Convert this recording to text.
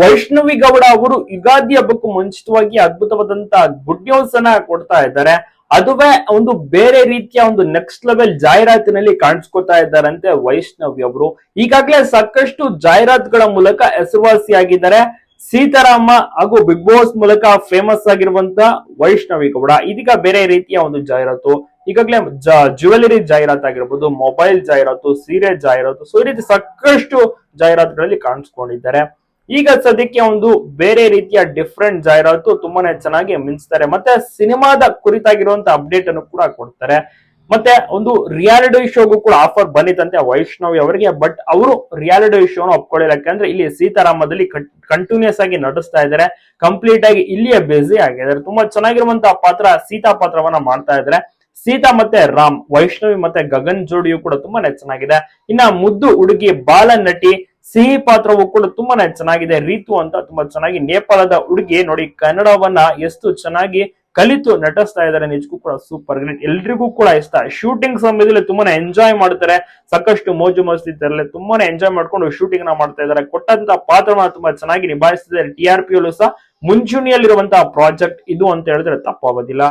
ವೈಷ್ಣವಿ ಗೌಡ ಅವರು ಯುಗಾದಿ ಹಬ್ಬಕ್ಕೂ ಮುಂಚಿತವಾಗಿ ಅದ್ಭುತವಾದಂತಹ ಗುಡ್ ನ್ಯೂಸ್ ಅನ್ನ ಕೊಡ್ತಾ ಇದ್ದಾರೆ. ಅದುವೇ ಒಂದು ಬೇರೆ ರೀತಿಯ ಒಂದು ನೆಕ್ಸ್ಟ್ ಲೆವೆಲ್ ಜಾಹೀರಾತಿನಲ್ಲಿ ಕಾಣಿಸ್ಕೊತಾ ಇದ್ದಾರಂತೆ ವೈಷ್ಣವಿ ಅವರು. ಈಗಾಗಲೇ ಸಾಕಷ್ಟು ಜಾಹೀರಾತುಗಳ ಮೂಲಕ ಹೆಸರುವಾಸಿಯಾಗಿದ್ದಾರೆ. ಸೀತಾರಾಮ ಹಾಗೂ ಬಿಗ್ ಬಾಸ್ ಮೂಲಕ ಫೇಮಸ್ ಆಗಿರುವಂತ ವೈಷ್ಣವಿ ಗೌಡ. ಇದೀಗ ಬೇರೆ ರೀತಿಯ ಒಂದು ಜಾಹೀರಾತು. ಈಗಾಗಲೇ ಜ್ಯುವೆಲರಿ ಜಾಹೀರಾತು ಆಗಿರ್ಬೋದು ಮೊಬೈಲ್ ಜಾಹೀರಾತು, ಸೀರೆ ಜಾಹೀರಾತು. ಸೊ ಈ ರೀತಿ ಸಾಕಷ್ಟು ಜಾಹೀರಾತುಗಳಲ್ಲಿ ಕಾಣಿಸ್ಕೊಂಡಿದ್ದಾರೆ. ಈಗ ಸದ್ಯಕ್ಕೆ ಒಂದು ಬೇರೆ ರೀತಿಯ ಡಿಫ್ರೆಂಟ್ ಜಾಹೀರಾತು ತುಂಬಾನೇ ಚೆನ್ನಾಗಿ ಮಿಂಚ್ತಾರೆ ಮತ್ತೆ ಸಿನಿಮಾದ ಕುರಿತಾಗಿರುವಂತ ಅಪ್ಡೇಟ್ ಅನ್ನು ಕೂಡ ಕೊಡ್ತಾರೆ. ಮತ್ತೆ ಒಂದು ರಿಯಾಲಿಟಿ ಶೋಗೂ ಕೂಡ ಆಫರ್ ಬಂದಿತ್ತಂತೆ ವೈಷ್ಣವಿ ಅವರಿಗೆ ಬಟ್ ಅವರು ರಿಯಾಲಿಟಿ ಶೋನ ಒಪ್ಕೊಳ್ಳಿಲ್ಲ. ಯಾಕಂದ್ರೆ ಇಲ್ಲಿ ಸೀತಾರಾಮದಲ್ಲಿ ಕಂಟಿನ್ಯೂಸ್ ಆಗಿ ನಟಿಸ್ತಾ ಇದ್ದಾರೆ. ಕಂಪ್ಲೀಟ್ ಆಗಿ ಇಲ್ಲಿಯೇ ಬ್ಯುಸಿ ಆಗಿದ್ದಾರೆ. ತುಂಬಾ ಚೆನ್ನಾಗಿರುವಂತಹ ಪಾತ್ರ ಸೀತಾ ಪಾತ್ರವನ್ನ ಮಾಡ್ತಾ ಇದ್ದಾರೆ. ಸೀತಾ ಮತ್ತೆ ರಾಮ್, ವೈಷ್ಣವಿ ಮತ್ತೆ ಗಗನ್ ಜೋಡಿಯು ಕೂಡ ತುಂಬಾನೇ ಚೆನ್ನಾಗಿದೆ. ಇನ್ನ ಮುದ್ದು ಹುಡುಗಿ ಬಾಲ ನಟಿ ಸಿಹಿ ಪಾತ್ರವು ಕೂಡ ತುಂಬಾನೇ ಚೆನ್ನಾಗಿದೆ. ರೀತು ಅಂತ ತುಂಬಾ ಚೆನ್ನಾಗಿ ನೇಪಾಳದ ಹುಡುಗಿ ನೋಡಿ ಕನ್ನಡವನ್ನ ಎಷ್ಟು ಚೆನ್ನಾಗಿ ಕಲಿತು ನಟಿಸ್ತಾ ಇದ್ದಾರೆ. ನಿಜಕ್ಕೂ ಕೂಡ ಸೂಪರ್ ಗ್ರೇಟ್ ಎಲ್ರಿಗೂ ಕೂಡ ಇಷ್ಟ. ಶೂಟಿಂಗ್ ಸಮಯದಲ್ಲಿ ತುಂಬಾನೇ ಎಂಜಾಯ್ ಮಾಡ್ತಾರೆ. ಸಾಕಷ್ಟು ಮೋಜು ಮಸ್ತಿ ತರಲೆ ತುಂಬಾನೇ ಎಂಜಾಯ್ ಮಾಡ್ಕೊಂಡು ಶೂಟಿಂಗ್ನ ಮಾಡ್ತಾ ಇದ್ದಾರೆ. ಕೊಟ್ಟಂತ ಪಾತ್ರವನ್ನ ತುಂಬಾ ಚೆನ್ನಾಗಿ ನಿಭಾಯಿಸ್ತಿದ್ದಾರೆ. ಟಿ ಆರ್ ಪಿ ಸಹ ಮುಂಚೂಣಿಯಲ್ಲಿರುವಂತಹ ಪ್ರಾಜೆಕ್ಟ್ ಇದು ಅಂತ ಹೇಳಿದ್ರೆ ತಪ್ಪಾಗೋದಿಲ್ಲ.